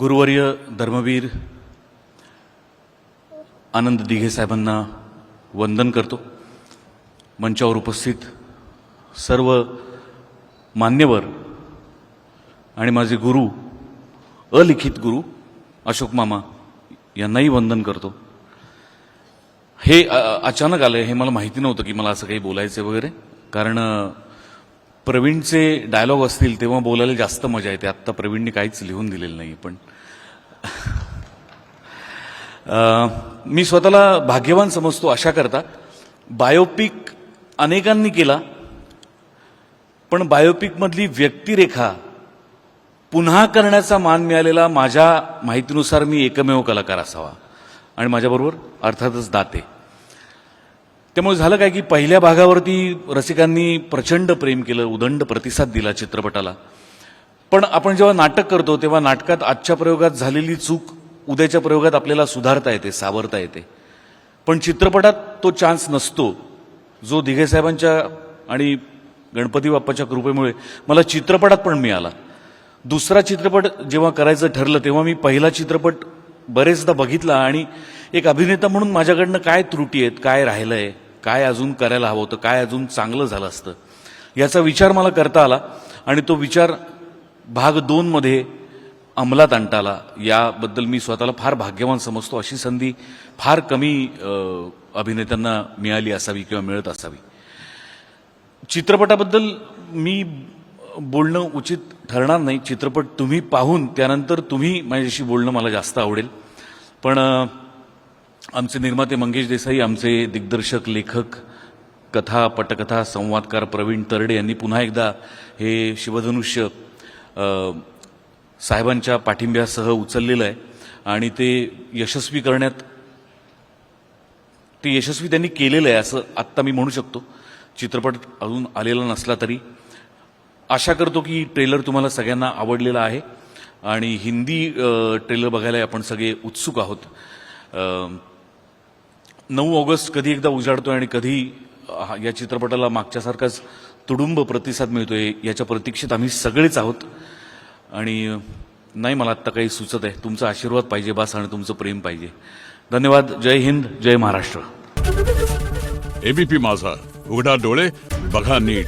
गुरुवर्य धर्मवीर आनंद दिघे साहेबांना वंदन करतो. मंचावर उपस्थित सर्व मान्यवर आणि माझे गुरु अलिखित गुरु अशोक मामा यांनाही वंदन करतो. हे अचानक आलं हे मला माहिती नव्हतं की मला असं काही बोलायचं वगैरे. कारण प्रवीणचे डायलॉग असतील तेव्हा बोलायला जास्त मजा येते. आत्ता प्रवीणने काहीच लिहून दिलेलं नाही पण. मी स्वतःला भाग्यवान समजतो अशा करता. बायोपिक अनेकांनी केला पण बायोपिकमधली व्यक्तिरेखा पुन्हा करण्याचा मान मिळालेला माझ्या माहितीनुसार मी एकमेव कलाकार असावा. आणि माझ्याबरोबर अर्थातच दाते. त्यामुळे झालं काय की पहिल्या भागावरती रसिकांनी प्रचंड प्रेम केलं उदंड प्रतिसाद दिला चित्रपटाला. पण आपण जेव्हा नाटक करतो तेव्हा नाटकात आजच्या प्रयोगात झालेली चूक उद्याच्या प्रयोगात आपल्याला सुधारता येते सावरता येते. पण चित्रपटात तो चान्स नसतो. जो दिघे साहेबांच्या आणि गणपती बाप्पाच्या कृपेमुळे मला चित्रपटात पण मिळाला. दुसरा चित्रपट जेव्हा करायचं ठरलं तेव्हा मी पहिला चित्रपट बरेचदा बघितला आणि एक अभिनेता म्हणून माझ्याकडनं काय त्रुटी आहेत काय राहिलं आहे काय अजून करायला हवं होतं काय अजून चांगलं झालं असतं? याचा विचार मला करता आला आणि तो विचार भाग दोनमध्ये अंमलात आणता आला याबद्दल मी स्वतःला फार भाग्यवान समजतो. अशी संधी फार कमी अभिनेत्यांना मिळाली असावी किंवा मिळत असावी. चित्रपटाबद्दल मी बोलणं उचित ठरणार नाही. चित्रपट तुम्ही पाहून त्यानंतर तुम्ही माझ्याशी बोलणं मला जास्त आवडेल. पण आमचे निर्माते मंगेश देसाई आमचे दिग्दर्शक लेखक कथा पटकथा संवादकार प्रवीण तरडे यांनी पुन्हा एकदा हे शिवधनुष्य साहेबांच्या पाठिंब्यासह उचललेलं आहे. आणि ते यशस्वी करण्यात ते यशस्वी त्यांनी केलेलं आहे असं आत्ता मी म्हणू शकतो. चित्रपट अजून आलेला नसला तरी. आशा करतो की ट्रेलर तुम्हाला सगळ्यांना आवडलेला आहे. आणि हिंदी ट्रेलर बघायला आपण सगळे उत्सुक आहोत. नऊ ऑगस्ट कधी एकदा उजाडतोय आणि कधी या चित्रपटाला मागच्यासारखाच तुडुंब प्रतिसाद मिळतोय याच्या प्रतीक्षेत आम्ही सगळेच आहोत. आणि नाही मला आत्ता काही सुचत आहे. तुमचा आशीर्वाद पाहिजे बास आणि तुमचं प्रेम पाहिजे. धन्यवाद. जय हिंद जय महाराष्ट्र. एबीपी माझा. उघडा डोळे बघा नीट.